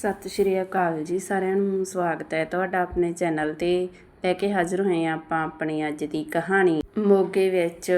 ਸਤਿ ਸ਼੍ਰੀ ਅਕਾਲ ਜੀ, ਸਾਰਿਆਂ ਨੂੰ ਸਵਾਗਤ ਹੈ ਤੁਹਾਡਾ ਆਪਣੇ ਚੈਨਲ ਤੇ। ਲੈ ਕੇ ਹਾਜ਼ਰ ਹੋਏ ਹਾਂ ਆਪਾਂ ਆਪਣੀ ਅੱਜ ਦੀ ਕਹਾਣੀ। ਮੋਗੇ ਵਿੱਚ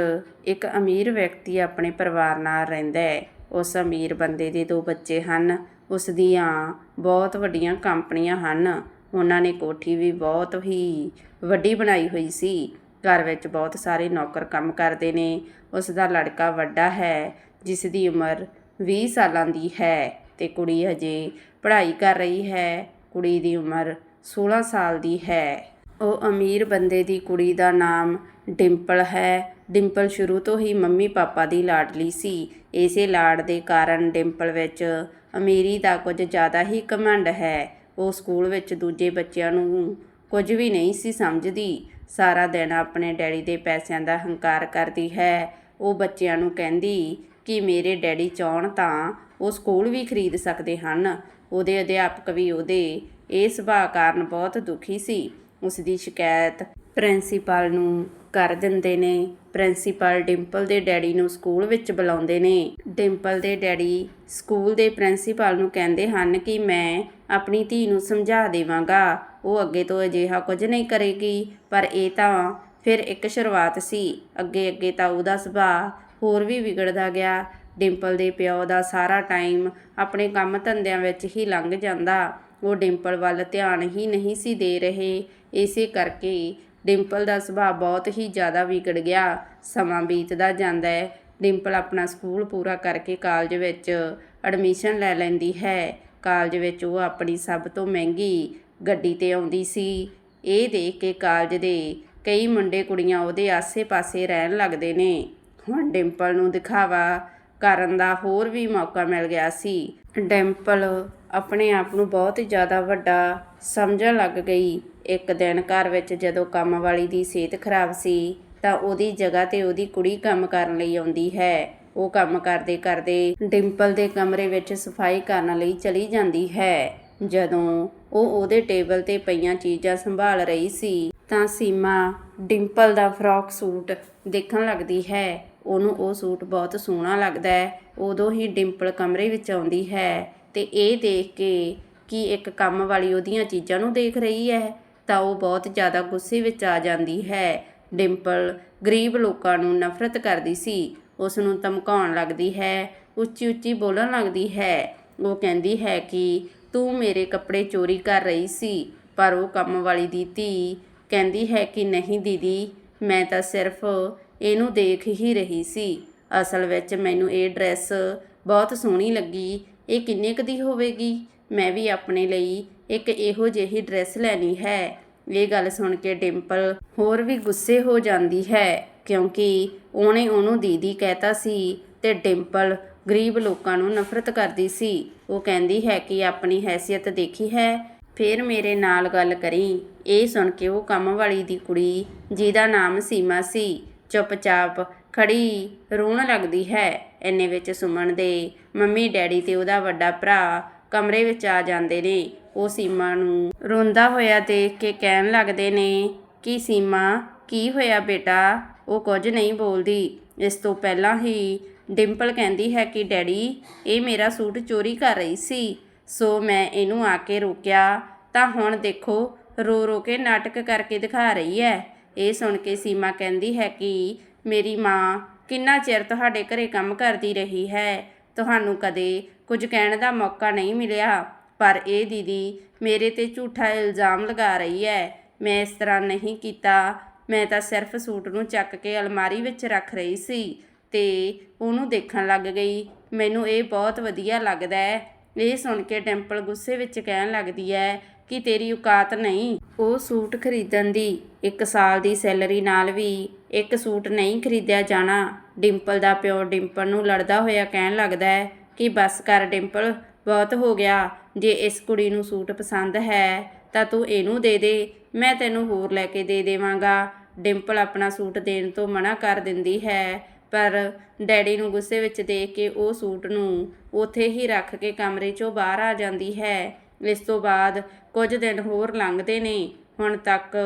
ਇੱਕ ਅਮੀਰ ਵਿਅਕਤੀ ਆਪਣੇ ਪਰਿਵਾਰ ਨਾਲ ਰਹਿੰਦਾ ਹੈ। ਉਸ ਅਮੀਰ ਬੰਦੇ ਦੇ ਦੋ ਬੱਚੇ ਹਨ। ਉਸ ਦੀਆਂ ਬਹੁਤ ਵੱਡੀਆਂ ਕੰਪਨੀਆਂ ਹਨ। ਉਹਨਾਂ ਨੇ ਕੋਠੀ ਵੀ ਬਹੁਤ ਹੀ ਵੱਡੀ ਬਣਾਈ ਹੋਈ ਸੀ। ਘਰ ਵਿੱਚ ਬਹੁਤ ਸਾਰੇ ਨੌਕਰ ਕੰਮ ਕਰਦੇ ਨੇ। ਉਸ ਦਾ ਲੜਕਾ ਵੱਡਾ ਹੈ, ਜਿਸ ਦੀ ਉਮਰ 20 ਸਾਲਾਂ ਦੀ ਹੈ ਤੇ ਕੁੜੀ ਹਜੇ ਪੜ੍ਹਾਈ ਕਰ ਰਹੀ ਹੈ, ਕੁੜੀ ਦੀ ਉਮਰ 16 ਸਾਲ ਦੀ ਹੈ। ਉਹ ਅਮੀਰ ਬੰਦੇ ਦੀ ਕੁੜੀ ਦਾ ਨਾਮ ਡਿੰਪਲ ਹੈ। ਡਿੰਪਲ ਸ਼ੁਰੂ ਤੋਂ ਹੀ ਮੰਮੀ ਪਾਪਾ ਦੀ ਲਾਡਲੀ ਸੀ। ਇਸੇ ਲਾਡ ਦੇ ਕਾਰਨ ਡਿੰਪਲ ਵਿੱਚ ਅਮੀਰੀ ਦਾ ਕੁਝ ਜ਼ਿਆਦਾ ਹੀ ਘਮੰਡ ਹੈ। ਉਹ ਸਕੂਲ ਵਿੱਚ ਦੂਜੇ ਬੱਚਿਆਂ ਨੂੰ ਕੁਝ ਵੀ ਨਹੀਂ ਸੀ ਸਮਝਦੀ। ਸਾਰਾ ਦਿਨ ਆਪਣੇ ਡੈਡੀ ਦੇ ਪੈਸਿਆਂ ਦਾ ਹੰਕਾਰ ਕਰਦੀ ਹੈ। ਉਹ ਬੱਚਿਆਂ ਨੂੰ ਕਹਿੰਦੀ ਕਿ ਮੇਰੇ ਡੈਡੀ ਚਾਹਣ ਤਾਂ ਉਹ ਸਕੂਲ ਵੀ ਖਰੀਦ ਸਕਦੇ ਹਨ। ਉਹਦੇ ਅਧਿਆਪਕ ਵੀ ਉਹਦੇ ਇਹ ਸੁਭਾਅ ਕਾਰਨ ਬਹੁਤ ਦੁਖੀ ਸੀ। ਉਸ ਦੀ ਸ਼ਿਕਾਇਤ ਪ੍ਰਿੰਸੀਪਲ ਨੂੰ ਕਰ ਦਿੰਦੇ ਨੇ। ਪ੍ਰਿੰਸੀਪਲ ਡਿੰਪਲ ਦੇ ਡੈਡੀ ਨੂੰ ਸਕੂਲ ਵਿੱਚ ਬੁਲਾਉਂਦੇ ਨੇ। ਡਿੰਪਲ ਦੇ ਡੈਡੀ ਸਕੂਲ ਦੇ ਪ੍ਰਿੰਸੀਪਲ ਨੂੰ ਕਹਿੰਦੇ ਹਨ ਕਿ ਮੈਂ ਆਪਣੀ ਧੀ ਨੂੰ ਸਮਝਾ ਦੇਵਾਂਗਾ। ਉਹ ਅੱਗੇ ਤੋਂ ਅਜਿਹਾ ਕੁਝ ਨਹੀਂ ਕਰੇਗੀ, ਪਰ ਇਹ ਤਾਂ ਫਿਰ ਇੱਕ ਸ਼ੁਰੂਆਤ ਸੀ। ਅੱਗੇ ਅੱਗੇ ਤਾਂ ਉਹਦਾ ਸੁਭਾਅ ਹੋਰ ਵੀ ਵਿਗੜਦਾ ਗਿਆ। ਡਿੰਪਲ ਦੇ ਪਿਓ ਦਾ ਸਾਰਾ ਟਾਈਮ ਆਪਣੇ ਕੰਮ ਧੰਦਿਆਂ ਵਿੱਚ ਹੀ ਲੰਘ ਜਾਂਦਾ। ਉਹ ਡਿੰਪਲ ਵੱਲ ਧਿਆਨ ਹੀ ਨਹੀਂ ਸੀ ਦੇ ਰਹੇ। ਇਸੇ ਕਰਕੇ ਡਿੰਪਲ ਦਾ ਸੁਭਾਅ ਬਹੁਤ ਹੀ ਜ਼ਿਆਦਾ ਵਿਗੜ ਗਿਆ। ਸਮਾਂ ਬੀਤਦਾ ਜਾਂਦਾ ਹੈ। ਡਿੰਪਲ ਆਪਣਾ ਸਕੂਲ ਪੂਰਾ ਕਰਕੇ ਕਾਲਜ ਵਿੱਚ ਐਡਮਿਸ਼ਨ ਲੈ ਲੈਂਦੀ ਹੈ। ਕਾਲਜ ਵਿੱਚ ਉਹ ਆਪਣੀ ਸਭ ਤੋਂ ਮਹਿੰਗੀ ਗੱਡੀ ਤੇ ਆਉਂਦੀ ਸੀ। ਇਹ ਦੇਖ ਕੇ ਕਾਲਜ ਦੇ ਕਈ ਮੁੰਡੇ ਕੁੜੀਆਂ ਉਹਦੇ ਆਸੇ-ਪਾਸੇ ਰਹਿਣ ਲੱਗਦੇ ਨੇ। ਹੁਣ ਡਿੰਪਲ ਨੂੰ ਦਿਖਾਵਾ ਕਰਨ ਦਾ ਹੋਰ ਵੀ ਮੌਕਾ ਮਿਲ ਗਿਆ ਸੀ। ਡਿੰਪਲ ਆਪਣੇ ਆਪ ਨੂੰ ਬਹੁਤ ਜ਼ਿਆਦਾ ਵੱਡਾ ਸਮਝਣ ਲੱਗ ਗਈ। ਇੱਕ ਦਿਨ ਘਰ ਵਿੱਚ ਜਦੋਂ ਕੰਮ ਵਾਲੀ ਦੀ ਸਿਹਤ ਖਰਾਬ ਸੀ, ਤਾਂ ਉਹਦੀ ਜਗ੍ਹਾ ਤੇ ਉਹਦੀ ਕੁੜੀ ਕੰਮ ਕਰਨ ਲਈ ਆਉਂਦੀ ਹੈ। ਉਹ ਕੰਮ ਕਰਦੇ ਕਰਦੇ ਡਿੰਪਲ ਦੇ ਕਮਰੇ ਵਿੱਚ ਸਫ਼ਾਈ ਕਰਨ ਲਈ ਚਲੀ ਜਾਂਦੀ ਹੈ। ਜਦੋਂ ਉਹ ਉਹਦੇ ਟੇਬਲ ਤੇ ਪਈਆਂ ਚੀਜ਼ਾਂ ਸੰਭਾਲ ਰਹੀ ਸੀ, ਤਾਂ ਸੀਮਾ ਡਿੰਪਲ ਦਾ ਫਰੋਕ ਸੂਟ ਦੇਖਣ ਲੱਗਦੀ ਹੈ। ਉਹਨੂੰ ਉਹ ਸੂਟ ਬਹੁਤ ਸੋਹਣਾ ਲੱਗਦਾ ਹੈ। ਉਦੋਂ ਹੀ ਡਿੰਪਲ ਕਮਰੇ ਵਿੱਚ ਆਉਂਦੀ ਹੈ ਤੇ ਇਹ ਦੇਖ ਕੇ ਕਿ ਇੱਕ ਕੰਮ ਵਾਲੀ ਉਹਦੀਆਂ ਚੀਜ਼ਾਂ ਨੂੰ ਦੇਖ ਰਹੀ ਹੈ ਤਾਂ ਉਹ ਬਹੁਤ ਜ਼ਿਆਦਾ ਗੁੱਸੇ ਵਿੱਚ ਆ ਜਾਂਦੀ ਹੈ। ਡਿੰਪਲ ਗਰੀਬ ਲੋਕਾਂ ਨੂੰ ਨਫ਼ਰਤ ਕਰਦੀ ਸੀ। ਉਸ ਨੂੰ ਧਮਕਾਉਣ ਲੱਗਦੀ ਹੈ ਉੱਚੀ ਉੱਚੀ ਬੋਲਣ ਲੱਗਦੀ ਹੈ। ਉਹ ਕਹਿੰਦੀ ਹੈ ਕਿ ਤੂੰ ਮੇਰੇ ਕੱਪੜੇ ਚੋਰੀ ਕਰ ਰਹੀ ਸੀ, ਪਰ ਉਹ ਕੰਮ ਵਾਲੀ ਦੀ ਧੀ ਕਹਿੰਦੀ ਹੈ ਕਿ ਨਹੀਂ ਦੀਦੀ, ਮੈਂ ਤਾਂ ਸਿਰਫ ਇਹਨੂੰ ਦੇਖ ਹੀ ਰਹੀ ਸੀ। ਅਸਲ ਵਿੱਚ ਮੈਨੂੰ ਇਹ ਡਰੈਸ ਬਹੁਤ ਸੋਹਣੀ ਲੱਗੀ। ਇਹ ਕਿੰਨੇ ਕੁ ਦੀ ਹੋਵੇਗੀ? ਮੈਂ ਵੀ ਆਪਣੇ ਲਈ ਇੱਕ ਇਹੋ ਜਿਹੀ ਡਰੈਸ ਲੈਣੀ ਹੈ। ਇਹ ਗੱਲ ਸੁਣ ਕੇ ਡਿੰਪਲ ਹੋਰ ਵੀ ਗੁੱਸੇ ਹੋ ਜਾਂਦੀ ਹੈ, ਕਿਉਂਕਿ ਉਹਨੇ ਉਹਨੂੰ ਦੀਦੀ ਕਹਿਤਾ ਸੀ ਤੇ ਡਿੰਪਲ ਗਰੀਬ ਲੋਕਾਂ ਨੂੰ ਨਫ਼ਰਤ ਕਰਦੀ ਸੀ। ਉਹ ਕਹਿੰਦੀ ਹੈ ਕਿ ਆਪਣੀ ਹੈਸੀਅਤ ਦੇਖੀ ਹੈ। ਫਿਰ ਮੇਰੇ ਨਾਲ ਗੱਲ ਕਰੀ। ਇਹ ਸੁਣ ਕੇ ਉਹ ਕੰਮ ਵਾਲੀ ਦੀ ਕੁੜੀ, ਜਿਹਦਾ ਨਾਮ ਸੀਮਾ ਸੀ ਚੁੱਪਚਾਪ ਖੜੀ ਰੋਣ ਲੱਗਦੀ ਹੈ। ਇੰਨੇ ਵਿੱਚ ਸੁਮਨ ਦੇ ਮੰਮੀ ਡੈਡੀ ਤੇ ਉਹਦਾ ਵੱਡਾ ਭਰਾ ਕਮਰੇ ਵਿੱਚ ਆ ਜਾਂਦੇ ਨੇ। ਉਹ ਸੀਮਾ ਨੂੰ ਰੋਂਦਾ ਹੋਇਆ ਦੇਖ ਕੇ ਕਹਿਣ ਲੱਗਦੇ ਨੇ, ਕਿ ਸੀਮਾ, ਕੀ ਹੋਇਆ ਬੇਟਾ? ਉਹ ਕੁਝ ਨਹੀਂ ਬੋਲਦੀ। ਇਸ ਤੋਂ ਪਹਿਲਾਂ ਹੀ ਡਿੰਪਲ ਕਹਿੰਦੀ ਹੈ ਕਿ, ਡੈਡੀ, ਇਹ ਮੇਰਾ ਸੂਟ ਚੋਰੀ ਕਰ ਰਹੀ ਸੀ। ਸੋ ਮੈਂ ਇਹਨੂੰ ਆ ਕੇ ਰੋਕਿਆ। ਤਾਂ ਹੁਣ ਦੇਖੋ ਰੋ ਰੋ ਕੇ ਨਾਟਕ ਕਰਕੇ ਦਿਖਾ ਰਹੀ ਹੈ। ਇਹ ਸੁਣ ਕੇ ਸੀਮਾ ਕਹਿੰਦੀ ਹੈ ਕਿ ਮੇਰੀ ਮਾਂ ਕਿੰਨਾ ਚਿਰ ਤੁਹਾਡੇ ਘਰੇ ਕੰਮ ਕਰਦੀ ਰਹੀ ਹੈ? ਤੁਹਾਨੂੰ ਕਦੇ ਕੁਝ ਕਹਿਣ ਦਾ ਮੌਕਾ ਨਹੀਂ ਮਿਲਿਆ। ਪਰ ਇਹ ਦੀਦੀ ਮੇਰੇ ਤੇ ਝੂਠਾ ਇਲਜ਼ਾਮ ਲਗਾ ਰਹੀ ਹੈ। ਮੈਂ ਇਸ ਤਰ੍ਹਾਂ ਨਹੀਂ ਕੀਤਾ। ਮੈਂ ਤਾਂ ਸਿਰਫ ਸੂਟ ਨੂੰ ਚੱਕ ਕੇ ਅਲਮਾਰੀ ਵਿੱਚ ਰੱਖ ਰਹੀ ਸੀ ਤੇ ਉਹਨੂੰ ਦੇਖਣ ਲੱਗ ਗਈ। ਮੈਨੂੰ ਇਹ ਬਹੁਤ ਵਧੀਆ ਲੱਗਦਾ ਹੈ। ਇਹ ਸੁਣ ਕੇ ਟੈਂਪਲ ਗੁੱਸੇ ਵਿੱਚ ਕਹਿਣ ਲੱਗਦੀ ਹੈ ਕਿ ਤੇਰੀ ਔਕਾਤ ਨਹੀਂ। ਉਹ ਸੂਟ ਖਰੀਦਣ ਦੀ, ਇੱਕ ਸਾਲ ਦੀ ਸੈਲਰੀ ਨਾਲ ਵੀ, ਇੱਕ ਸੂਟ ਨਹੀਂ ਖਰੀਦਿਆ ਜਾਣਾ। ਡਿੰਪਲ ਦਾ ਪਿਓ ਡਿੰਪਲ ਨੂੰ ਲੜਦਾ ਹੋਇਆ ਕਹਿਣ ਲੱਗਦਾ ਹੈ ਕਿ ਬਸ ਕਰ ਡਿੰਪਲ, ਬਹੁਤ ਹੋ ਗਿਆ। ਜੇ ਇਸ ਕੁੜੀ ਨੂੰ ਸੂਟ ਪਸੰਦ ਹੈ, ਤਾਂ ਤੂੰ ਇਹਨੂੰ ਦੇ ਦੇ, ਮੈਂ ਤੈਨੂੰ ਹੋਰ ਲੈ ਕੇ ਦੇ ਦੇਵਾਂਗਾ। ਡਿੰਪਲ ਆਪਣਾ ਸੂਟ ਦੇਣ ਤੋਂ ਮਨਾ ਕਰ ਦਿੰਦੀ ਹੈ, ਪਰ ਡੈਡੀ ਨੂੰ ਗੁੱਸੇ ਵਿੱਚ ਦੇਖ ਕੇ ਉਹ ਸੂਟ ਨੂੰ ਉੱਥੇ ਹੀ ਰੱਖ ਕੇ ਕਮਰੇ 'ਚੋਂ ਬਾਹਰ ਆ ਜਾਂਦੀ ਹੈ। ਇਸ ਤੋਂ ਬਾਅਦ ਕੁਝ ਦਿਨ ਹੋਰ ਲੰਘਦੇ ਨੇ। ਹੁਣ ਤੱਕ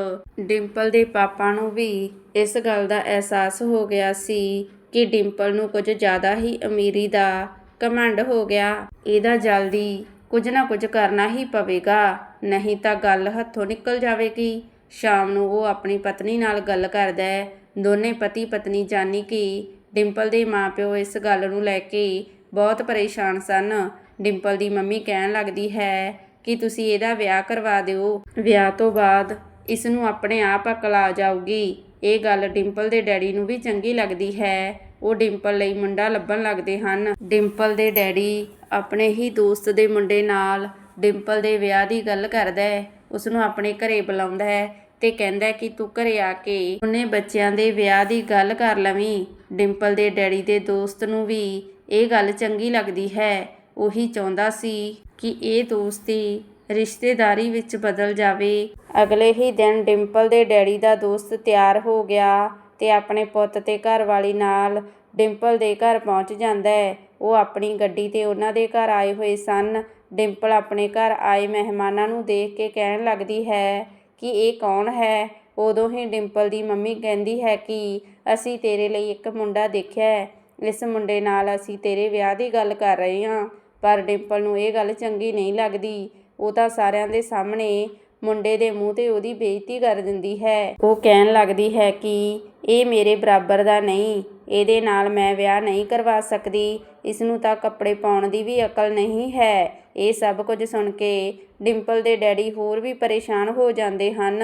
ਡਿੰਪਲ ਦੇ ਪਾਪਾ ਨੂੰ ਵੀ ਇਸ ਗੱਲ ਦਾ ਅਹਿਸਾਸ ਹੋ ਗਿਆ ਸੀ ਕਿ ਡਿੰਪਲ ਨੂੰ ਕੁਝ ਜ਼ਿਆਦਾ ਹੀ ਅਮੀਰੀ ਦਾ ਘਮੰਡ ਹੋ ਗਿਆ। ਇਹਦਾ ਜਲਦੀ ਕੁਝ ਨਾ ਕੁਝ ਕਰਨਾ ਹੀ ਪਵੇਗਾ, ਨਹੀਂ ਤਾਂ ਗੱਲ ਹੱਥੋਂ ਨਿਕਲ ਜਾਵੇਗੀ। ਸ਼ਾਮ ਨੂੰ ਉਹ ਆਪਣੀ ਪਤਨੀ ਨਾਲ ਗੱਲ ਕਰਦਾ ਹੈ। ਦੋਨੇ ਪਤੀ ਪਤਨੀ ਜਾਣੀ ਕਿ ਡਿੰਪਲ ਦੇ ਮਾਪਿਓ ਇਸ ਗੱਲ ਨੂੰ ਲੈ ਕੇ ਬਹੁਤ ਪਰੇਸ਼ਾਨ ਸਨ। ਡਿੰਪਲ ਦੀ ਮੰਮੀ ਕਹਿਣ ਲੱਗਦੀ ਹੈ ਕਿ ਤੁਸੀਂ ਇਹਦਾ ਵਿਆਹ ਕਰਵਾ ਦਿਓ। ਵਿਆਹ ਤੋਂ ਬਾਅਦ ਇਸ ਨੂੰ ਆਪਣੇ ਆਪ ਅਕਲ ਆ ਜਾਊਗੀ। ਇਹ ਗੱਲ ਡਿੰਪਲ ਦੇ ਡੈਡੀ ਨੂੰ ਵੀ ਚੰਗੀ ਲੱਗਦੀ ਹੈ। ਉਹ ਡਿੰਪਲ ਲਈ ਮੁੰਡਾ ਲੱਭਣ ਲੱਗਦੇ ਹਨ। ਡਿੰਪਲ ਦੇ ਡੈਡੀ ਆਪਣੇ ਹੀ ਦੋਸਤ ਦੇ ਮੁੰਡੇ ਨਾਲ ਡਿੰਪਲ ਦੇ ਵਿਆਹ ਦੀ ਗੱਲ ਕਰਦਾ ਹੈ। ਉਸ ਨੂੰ ਆਪਣੇ ਘਰੇ ਬੁਲਾਉਂਦਾ ਹੈ ਤੇ ਕਹਿੰਦਾ ਕਿ ਤੂੰ ਘਰੇ ਆ ਕੇ ਉਹਨੇ ਬੱਚਿਆਂ ਦੇ ਵਿਆਹ ਦੀ ਗੱਲ ਕਰ ਲਵੀਂ। ਡਿੰਪਲ ਦੇ ਡੈਡੀ ਦੇ ਦੋਸਤ ਨੂੰ ਵੀ ਇਹ ਗੱਲ ਚੰਗੀ ਲੱਗਦੀ ਹੈ। ਉਹੀ ਚਾਹੁੰਦਾ ਸੀ ਕਿ ਇਹ ਦੋਸਤੀ ਰਿਸ਼ਤੇਦਾਰੀ ਵਿੱਚ ਬਦਲ ਜਾਵੇ। ਅਗਲੇ ਹੀ ਦਿਨ ਡਿੰਪਲ ਦੇ ਡੈਡੀ ਦਾ ਦੋਸਤ ਤਿਆਰ ਹੋ ਗਿਆ ਤੇ ਆਪਣੇ ਪੁੱਤ ਤੇ ਘਰਵਾਲੀ ਨਾਲ ਡਿੰਪਲ ਦੇ ਘਰ ਪਹੁੰਚ ਜਾਂਦਾ ਹੈ। ਉਹ ਆਪਣੀ ਗੱਡੀ ਤੇ ਉਹਨਾਂ ਦੇ ਘਰ ਆਏ ਹੋਏ ਸਨ। ਡਿੰਪਲ ਆਪਣੇ ਘਰ ਆਏ ਮਹਿਮਾਨਾਂ ਨੂੰ ਦੇਖ ਕੇ ਕਹਿਣ ਲੱਗਦੀ ਹੈ ਕਿ ਇਹ ਕੌਣ ਹੈ? ਉਦੋਂ ਹੀ ਡਿੰਪਲ ਦੀ ਮੰਮੀ ਕਹਿੰਦੀ ਹੈ ਕਿ ਅਸੀਂ ਤੇਰੇ ਲਈ ਇੱਕ ਮੁੰਡਾ ਦੇਖਿਆ ਹੈ। ਇਸ ਮੁੰਡੇ ਨਾਲ ਅਸੀਂ ਤੇਰੇ ਵਿਆਹ ਦੀ ਗੱਲ ਕਰ ਰਹੇ ਹਾਂ। ਪਰ ਡਿੰਪਲ ਨੂੰ ਇਹ ਗੱਲ ਚੰਗੀ ਨਹੀਂ ਲੱਗਦੀ। ਉਹ ਤਾਂ ਸਾਰਿਆਂ ਦੇ ਸਾਹਮਣੇ ਮੁੰਡੇ ਦੇ ਮੂੰਹ ਤੇ ਉਹਦੀ ਬੇਇੱਜ਼ਤੀ ਕਰ ਦਿੰਦੀ ਹੈ। ਉਹ ਕਹਿਣ ਲੱਗਦੀ ਹੈ ਕਿ ਇਹ ਮੇਰੇ ਬਰਾਬਰ ਦਾ ਨਹੀਂ, ਇਹਦੇ ਨਾਲ ਮੈਂ ਵਿਆਹ ਨਹੀਂ ਕਰਵਾ ਸਕਦੀ। ਇਸ ਨੂੰ ਤਾਂ ਕੱਪੜੇ ਪਾਉਣ ਦੀ ਵੀ ਅਕਲ ਨਹੀਂ ਹੈ। ਇਹ ਸਭ ਕੁਝ ਸੁਣ ਕੇ ਡਿੰਪਲ ਦੇ ਡੈਡੀ ਹੋਰ ਵੀ ਪਰੇਸ਼ਾਨ ਹੋ ਜਾਂਦੇ ਹਨ।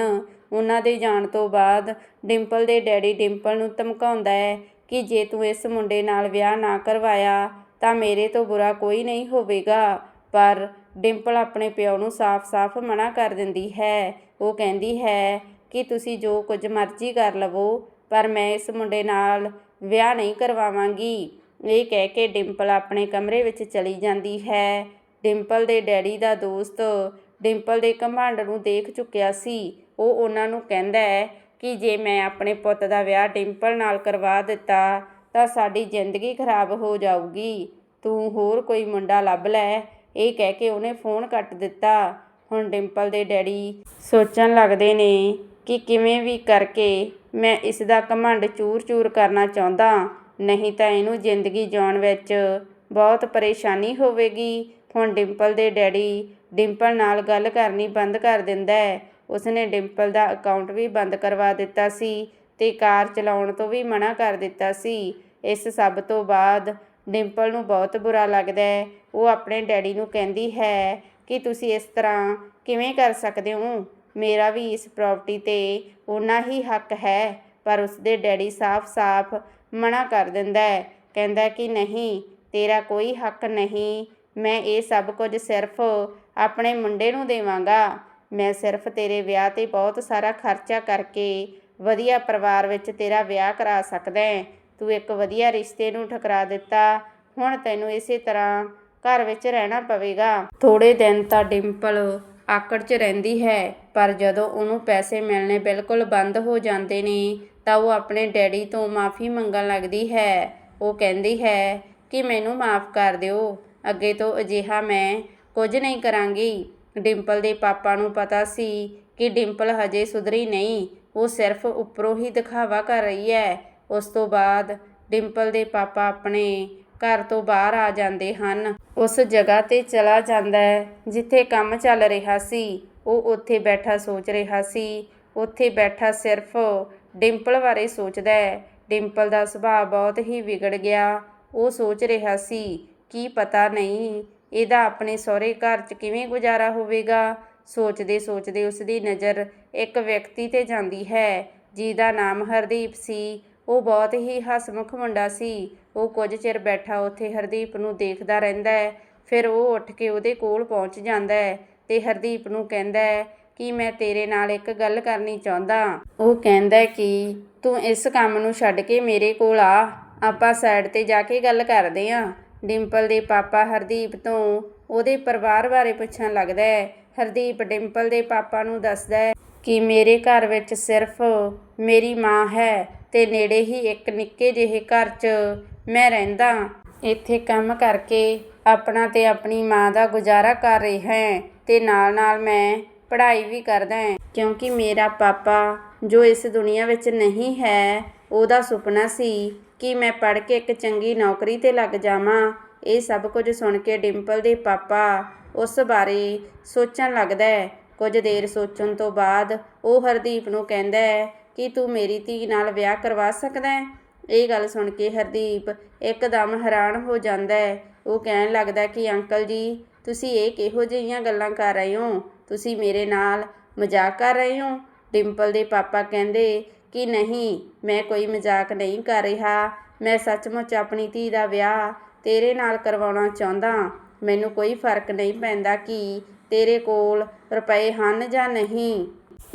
ਉਹਨਾਂ ਦੇ ਜਾਣ ਤੋਂ ਬਾਅਦ ਡਿੰਪਲ ਦੇ ਡੈਡੀ ਡਿੰਪਲ ਨੂੰ ਧਮਕਾਉਂਦਾ ਹੈ ਕਿ ਜੇ ਤੂੰ ਇਸ ਮੁੰਡੇ ਨਾਲ ਵਿਆਹ ਨਾ ਕਰਵਾਇਆ ਤਾਂ ਮੇਰੇ ਤੋਂ ਬੁਰਾ ਕੋਈ ਨਹੀਂ ਹੋਵੇਗਾ। ਪਰ ਡਿੰਪਲ ਆਪਣੇ ਪਿਓ ਨੂੰ ਸਾਫ਼-ਸਾਫ਼ ਮਨਾ ਕਰ ਦਿੰਦੀ ਹੈ। ਉਹ ਕਹਿੰਦੀ ਹੈ ਕਿ ਤੁਸੀਂ ਜੋ ਕੁਝ ਮਰਜ਼ੀ ਕਰ ਲਵੋ, ਪਰ ਮੈਂ ਇਸ ਮੁੰਡੇ ਨਾਲ ਵਿਆਹ ਨਹੀਂ ਕਰਵਾਵਾਂਗੀ। ਇਹ ਕਹਿ ਕੇ ਡਿੰਪਲ ਆਪਣੇ ਕਮਰੇ ਵਿੱਚ ਚਲੀ ਜਾਂਦੀ ਹੈ। ਡਿੰਪਲ ਦੇ ਡੈਡੀ ਦਾ ਦੋਸਤ ਡਿੰਪਲ ਦੇ ਘਮੰਡ ਨੂੰ ਦੇਖ ਚੁੱਕਿਆ ਸੀ। ਉਹ ਉਹਨਾਂ ਨੂੰ ਕਹਿੰਦਾ ਹੈ ਕਿ ਜੇ ਮੈਂ ਆਪਣੇ ਪੁੱਤ ਦਾ ਵਿਆਹ ਡਿੰਪਲ ਨਾਲ ਕਰਵਾ ਦਿੱਤਾ ਤਾਂ ਸਾਡੀ ਜ਼ਿੰਦਗੀ ਖਰਾਬ ਹੋ ਜਾਊਗੀ। ਤੂੰ ਹੋਰ ਕੋਈ ਮੁੰਡਾ ਲੱਭ ਲੈ। ਇਹ ਕਹਿ ਕੇ ਉਹਨੇ ਫੋਨ ਕੱਟ ਦਿੱਤਾ। ਹੁਣ ਡਿੰਪਲ ਦੇ ਡੈਡੀ ਸੋਚਣ ਲੱਗਦੇ ਨੇ ਕਿ ਕਿਵੇਂ ਵੀ ਕਰਕੇ ਮੈਂ ਇਸ ਦਾ ਘਮੰਡ ਚੂਰ-ਚੂਰ ਕਰਨਾ ਚਾਹੁੰਦਾ। ਨਹੀਂ ਤਾਂ ਇਹਨੂੰ ਜ਼ਿੰਦਗੀ ਜਿਉਣ ਵਿੱਚ ਬਹੁਤ ਪਰੇਸ਼ਾਨੀ ਹੋਵੇਗੀ। ਹੁਣ ਡਿੰਪਲ ਦੇ ਡੈਡੀ ਡਿੰਪਲ ਨਾਲ ਗੱਲ ਕਰਨੀ ਬੰਦ ਕਰ ਦਿੰਦਾ ਹੈ। ਉਸਨੇ ਡਿੰਪਲ ਦਾ ਅਕਾਊਂਟ ਵੀ ਬੰਦ ਕਰਵਾ ਦਿੱਤਾ ਸੀ। ਤੇ ਕਾਰ ਚਲਾਉਣ ਤੋਂ ਵੀ ਮਨਾ ਕਰ ਦਿੱਤਾ ਸੀ। ਇਸ ਸਭ ਤੋਂ ਬਾਅਦ ਡਿੰਪਲ ਨੂੰ ਬਹੁਤ ਬੁਰਾ ਲੱਗਦਾ ਹੈ। ਉਹ ਆਪਣੇ ਡੈਡੀ ਨੂੰ ਕਹਿੰਦੀ ਹੈ ਕਿ ਤੁਸੀਂ ਇਸ ਤਰ੍ਹਾਂ ਕਿਵੇਂ ਕਰ ਸਕਦੇ ਹੋ? ਮੇਰਾ ਵੀ ਇਸ ਪ੍ਰਾਪਰਟੀ ਤੇ ਉਨਾ ਹੀ ਹੱਕ ਹੈ, ਪਰ ਉਸਦੇ ਡੈਡੀ ਸਾਫ਼-ਸਾਫ਼ ਮਨਾ ਕਰ ਦਿੰਦਾ ਹੈ। ਕਹਿੰਦਾ ਕਿ ਨਹੀਂ, ਤੇਰਾ ਕੋਈ ਹੱਕ ਨਹੀਂ। ਮੈਂ ਇਹ ਸਭ ਕੁਝ ਸਿਰਫ ਆਪਣੇ ਮੁੰਡੇ ਨੂੰ ਦੇਵਾਂਗਾ। ਮੈਂ ਸਿਰਫ ਤੇਰੇ ਵਿਆਹ ਤੇ ਬਹੁਤ ਸਾਰਾ ਖਰਚਾ ਕਰਕੇ ਵਧੀਆ ਪਰਿਵਾਰ ਵਿੱਚ ਤੇਰਾ ਵਿਆਹ ਕਰਾ ਸਕਦਾ ਹੈ। ਤੂੰ ਇੱਕ ਵਧੀਆ ਰਿਸ਼ਤੇ ਨੂੰ ਠਕਰਾ ਦਿੱਤਾ। ਹੁਣ ਤੈਨੂੰ ਇਸੇ ਤਰ੍ਹਾਂ ਘਰ ਵਿੱਚ ਰਹਿਣਾ ਪਵੇਗਾ। ਥੋੜੇ ਦਿਨ ਤਾਂ ਡਿੰਪਲ ਆਕੜ 'ਚ ਰਹਿੰਦੀ ਹੈ, ਪਰ ਜਦੋਂ ਉਹਨੂੰ ਪੈਸੇ ਮਿਲਣੇ ਬਿਲਕੁਲ ਬੰਦ ਹੋ ਜਾਂਦੇ ਨੇ, ਤਾਂ ਉਹ ਆਪਣੇ ਡੈਡੀ ਤੋਂ ਮਾਫੀ ਮੰਗਣ ਲੱਗਦੀ ਹੈ। ਉਹ ਕਹਿੰਦੀ ਹੈ ਕਿ ਮੈਨੂੰ ਮਾਫ ਕਰ ਦਿਓ। ਅੱਗੇ ਤੋਂ ਅਜਿਹਾ ਮੈਂ ਕੁਝ ਨਹੀਂ ਕਰਾਂਗੀ। ਡਿੰਪਲ ਦੇ ਪਾਪਾ ਨੂੰ ਪਤਾ ਸੀ ਕਿ ਡਿੰਪਲ ਹਜੇ ਸੁਧਰੀ ਨਹੀਂ ਉਹ ਸਿਰਫ ਉੱਪਰੋਂ ਹੀ ਦਿਖਾਵਾ ਕਰ ਰਹੀ ਹੈ। ਉਸ ਤੋਂ ਬਾਅਦ ਡਿੰਪਲ ਦੇ ਪਾਪਾ ਆਪਣੇ ਘਰ ਤੋਂ ਬਾਹਰ ਆ ਜਾਂਦੇ ਹਨ। ਉਸ ਜਗ੍ਹਾ ਤੇ ਚਲਾ ਜਾਂਦਾ ਹੈ, ਜਿੱਥੇ ਕੰਮ ਚੱਲ ਰਿਹਾ ਸੀ। ਉਹ ਉੱਥੇ ਬੈਠਾ ਸੋਚ ਰਿਹਾ ਸੀ। ਉੱਥੇ ਬੈਠਾ ਸਿਰਫ ਡਿੰਪਲ ਬਾਰੇ ਸੋਚਦਾ ਹੈ। ਡਿੰਪਲ ਦਾ ਸੁਭਾਅ ਬਹੁਤ ਹੀ ਵਿਗੜ ਗਿਆ। ਉਹ ਸੋਚ ਰਿਹਾ ਸੀ, ਕੀ ਪਤਾ ਨਹੀਂ, ਇਹਦਾ ਆਪਣੇ ਸਹੁਰੇ ਘਰ 'ਚ ਕਿਵੇਂ ਗੁਜ਼ਾਰਾ ਹੋਵੇਗਾ? ਸੋਚਦੇ ਸੋਚਦੇ ਉਸ ਦੀ ਨਜ਼ਰ ਇੱਕ ਵਿਅਕਤੀ ਤੇ ਜਾਂਦੀ ਹੈ। ਜਿਹਦਾ ਨਾਮ ਹਰਦੀਪ ਸੀ। ਉਹ ਬਹੁਤ ਹੀ ਹਸਮੁਖ ਮੁੰਡਾ ਸੀ। ਉਹ ਕੁਝ ਚਿਰ ਬੈਠਾ ਉੱਥੇ ਹਰਦੀਪ ਨੂੰ ਦੇਖਦਾ ਰਹਿੰਦਾ ਹੈ। ਫਿਰ ਉਹ ਉੱਠ ਕੇ ਉਹਦੇ ਕੋਲ ਪਹੁੰਚ ਜਾਂਦਾ ਹੈ ਤੇ ਹਰਦੀਪ ਨੂੰ ਕਹਿੰਦਾ ਹੈ ਕਿ ਮੈਂ ਤੇਰੇ ਨਾਲ ਇੱਕ ਗੱਲ ਕਰਨੀ ਚਾਹੁੰਦਾ ਉਹ ਕਹਿੰਦਾ ਕਿ ਤੂੰ ਇਸ ਕੰਮ ਨੂੰ ਛੱਡ ਕੇ ਮੇਰੇ ਕੋਲ ਆ। ਆਪਾਂ ਸਾਈਡ ਤੇ ਜਾ ਕੇ ਗੱਲ ਕਰਦੇ ਆਂ ਡਿੰਪਲ ਦੇ ਪਾਪਾ ਹਰਦੀਪ ਤੋਂ ਉਹਦੇ ਪਰਿਵਾਰ ਬਾਰੇ ਪੁੱਛਣ ਲੱਗਦਾ ਹੈ। ਹਰਦੀਪ ਡਿੰਪਲ ਦੇ ਪਾਪਾ ਨੂੰ ਦੱਸਦਾ ਹੈ ਕਿ ਮੇਰੇ ਘਰ ਵਿੱਚ ਸਿਰਫ ਮੇਰੀ ਮਾਂ ਹੈ ਤੇ ਨੇੜੇ ਹੀ ਇੱਕ ਨਿੱਕੇ ਜਿਹੇ ਘਰ 'ਚ ਮੈਂ ਰਹਿੰਦਾ ਇੱਥੇ ਕੰਮ ਕਰਕੇ ਆਪਣਾ ਤੇ ਆਪਣੀ ਮਾਂ ਦਾ ਗੁਜ਼ਾਰਾ ਕਰ ਰਿਹਾ ਹਾਂ ਤੇ ਨਾਲ-ਨਾਲ ਮੈਂ ਪੜ੍ਹਾਈ ਵੀ ਕਰਦਾ ਹਾਂ। ਕਿਉਂਕਿ ਮੇਰਾ ਪਾਪਾ ਜੋ ਇਸ ਦੁਨੀਆ ਵਿੱਚ ਨਹੀਂ ਹੈ, ਉਹਦਾ ਸੁਪਨਾ ਸੀ ਕਿ ਮੈਂ ਪੜ੍ਹ ਕੇ ਇੱਕ ਚੰਗੀ ਨੌਕਰੀ ਤੇ ਲੱਗ ਜਾਵਾਂ। ਇਹ ਸਭ ਕੁਝ ਸੁਣ ਕੇ ਡਿੰਪਲ ਦੇ ਪਾਪਾ ਉਸ ਬਾਰੇ ਸੋਚਣ ਲੱਗਦਾ ਹੈ। ਕੁਝ ਦੇਰ ਸੋਚਣ ਤੋਂ ਬਾਅਦ ਉਹ ਹਰਦੀਪ ਨੂੰ ਕਹਿੰਦਾ ਹੈ ਕਿ ਤੂੰ ਮੇਰੀ ਧੀ ਨਾਲ ਵਿਆਹ ਕਰਵਾ ਸਕਦਾ ਹੈ। ਇਹ ਗੱਲ ਸੁਣ ਕੇ ਹਰਦੀਪ ਇੱਕਦਮ ਹੈਰਾਨ ਹੋ ਜਾਂਦਾ ਹੈ। ਉਹ ਕਹਿਣ ਲੱਗਦਾ ਕਿ ਅੰਕਲ ਜੀ, ਤੁਸੀਂ ਇਹ ਕਿਹੋ ਜਿਹੀਆਂ ਗੱਲਾਂ ਕਰ ਰਹੇ ਹੋ? ਤੁਸੀਂ ਮੇਰੇ ਨਾਲ ਮਜ਼ਾਕ ਕਰ ਰਹੇ ਹੋ? ਡਿੰਪਲ ਦੇ ਪਾਪਾ ਕਹਿੰਦੇ ਕਿ ਨਹੀਂ, ਮੈਂ ਕੋਈ ਮਜ਼ਾਕ ਨਹੀਂ ਕਰ ਰਿਹਾ। ਮੈਂ ਸੱਚਮੁੱਚ ਆਪਣੀ ਧੀ ਦਾ ਵਿਆਹ ਤੇਰੇ ਨਾਲ ਕਰਵਾਉਣਾ ਚਾਹੁੰਦਾ ਮੈਨੂੰ ਕੋਈ ਫ਼ਰਕ ਨਹੀਂ ਪੈਂਦਾ ਕਿ ਤੇਰੇ ਕੋਲ ਰੁਪਏ ਹਨ ਜਾਂ ਨਹੀਂ।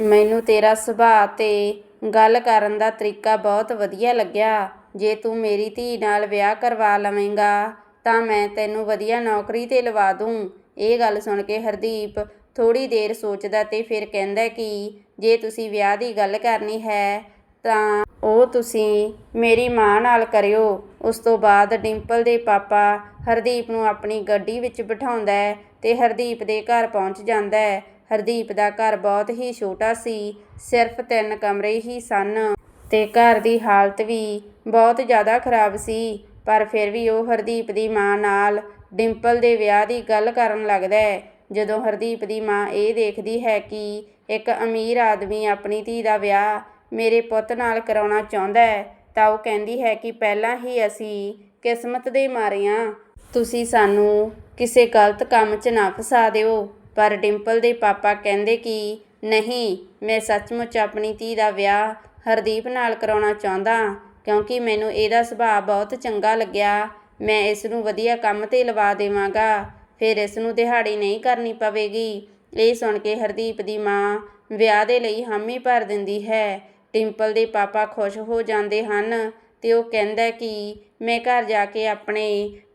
ਮੈਨੂੰ ਤੇਰਾ ਸੁਭਾਅ ਤੇ ਗੱਲ ਕਰਨ ਦਾ ਤਰੀਕਾ ਬਹੁਤ ਵਧੀਆ ਲੱਗਿਆ। ਜੇ ਤੂੰ ਮੇਰੀ ਧੀ ਨਾਲ ਵਿਆਹ ਕਰਵਾ ਲਵੇਂਗਾ, ਤਾਂ ਮੈਂ ਤੈਨੂੰ ਵਧੀਆ ਨੌਕਰੀ ਤੇ ਲਵਾ ਦੂੰ। ਇਹ ਗੱਲ ਸੁਣ ਕੇ ਹਰਦੀਪ ਥੋੜੀ ਦੇਰ ਸੋਚਦਾ ਤੇ ਫਿਰ ਕਹਿੰਦਾ ਕਿ ਜੇ ਤੁਸੀਂ ਵਿਆਹ ਦੀ ਗੱਲ ਕਰਨੀ ਹੈ, ਤਾਂ ਉਹ ਤੁਸੀਂ ਮੇਰੀ ਮਾਂ ਨਾਲ ਕਰਿਓ। ਉਸ ਤੋਂ ਬਾਅਦ ਡਿੰਪਲ ਦੇ ਪਾਪਾ ਹਰਦੀਪ ਨੂੰ ਆਪਣੀ ਗੱਡੀ ਵਿੱਚ ਬਿਠਾਉਂਦਾ ਹੈ ਤੇ ਹਰਦੀਪ ਦੇ ਘਰ ਪਹੁੰਚ ਜਾਂਦਾ ਹੈ। ਹਰਦੀਪ ਦਾ ਘਰ ਬਹੁਤ ਹੀ ਛੋਟਾ ਸੀ, ਸਿਰਫ ਤਿੰਨ ਕਮਰੇ ਹੀ ਸਨ ਤੇ ਘਰ ਦੀ ਹਾਲਤ ਵੀ ਬਹੁਤ ਜ਼ਿਆਦਾ ਖਰਾਬ ਸੀ, ਪਰ ਫਿਰ ਵੀ ਉਹ ਹਰਦੀਪ ਦੀ ਮਾਂ ਨਾਲ ਡਿੰਪਲ ਦੇ ਵਿਆਹ ਦੀ ਗੱਲ ਕਰਨ ਲੱਗਦਾ ਹੈ। ਜਦੋਂ ਹਰਦੀਪ ਦੀ ਮਾਂ ਇਹ ਦੇਖਦੀ ਹੈ ਕਿ ਇੱਕ ਅਮੀਰ ਆਦਮੀ ਆਪਣੀ ਧੀ ਦਾ ਵਿਆਹ ਮੇਰੇ ਪੁੱਤ ਨਾਲ ਕਰਾਉਣਾ ਚਾਹੁੰਦਾ ਹੈ ਤਾਂ ਉਹ ਕਹਿੰਦੀ ਹੈ ਕਿ ਪਹਿਲਾਂ ਹੀ ਅਸੀਂ ਕਿਸਮਤ ਦੇ ਮਾਰੇ ਮਾਰੀਆਂ ਤੁਸੀਂ ਸਾਨੂੰ ਕਿਸੇ ਗਲਤ ਕੰਮ 'ਚ ਨਾ ਫਸਾ ਦਿਓ। ਪਰ ਡਿੰਪਲ ਦੇ ਪਾਪਾ ਕਹਿੰਦੇ ਕਿ ਨਹੀਂ, ਮੈਂ ਸੱਚਮੁੱਚ ਆਪਣੀ ਧੀ ਦਾ ਵਿਆਹ ਹਰਦੀਪ ਨਾਲ ਕਰਾਉਣਾ ਚਾਹੁੰਦਾ ਕਿਉਂਕਿ ਮੈਨੂੰ ਇਹਦਾ ਸੁਭਾਅ ਬਹੁਤ ਚੰਗਾ ਲੱਗਿਆ। ਮੈਂ ਇਸ ਨੂੰ ਵਧੀਆ ਕੰਮ ਤੇ ਲਵਾ ਦੇਵਾਂਗਾ। ਫਿਰ ਇਸ ਨੂੰ ਦਿਹਾੜੀ ਨਹੀਂ ਕਰਨੀ ਪਵੇਗੀ। ਇਹ ਸੁਣ ਕੇ ਹਰਦੀਪ ਦੀ ਮਾਂ ਵਿਆਹ ਦੇ ਲਈ ਹਾਮੀ ਭਰ ਦਿੰਦੀ ਹੈ। ਡਿੰਪਲ ਦੇ ਪਾਪਾ ਖੁਸ਼ ਹੋ ਜਾਂਦੇ ਹਨ ਅਤੇ ਉਹ ਕਹਿੰਦਾ ਕਿ ਮੈਂ ਘਰ ਜਾ ਕੇ ਆਪਣੇ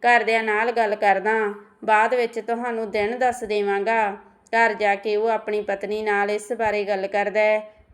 ਘਰਦਿਆਂ ਨਾਲ ਗੱਲ ਕਰਦਾ, ਬਾਅਦ ਵਿੱਚ ਤੁਹਾਨੂੰ ਦਿਨ ਦੱਸ ਦੇਵਾਂਗਾ। ਘਰ ਜਾ ਕੇ ਉਹ ਆਪਣੀ ਪਤਨੀ ਨਾਲ ਇਸ ਬਾਰੇ ਗੱਲ ਕਰਦਾ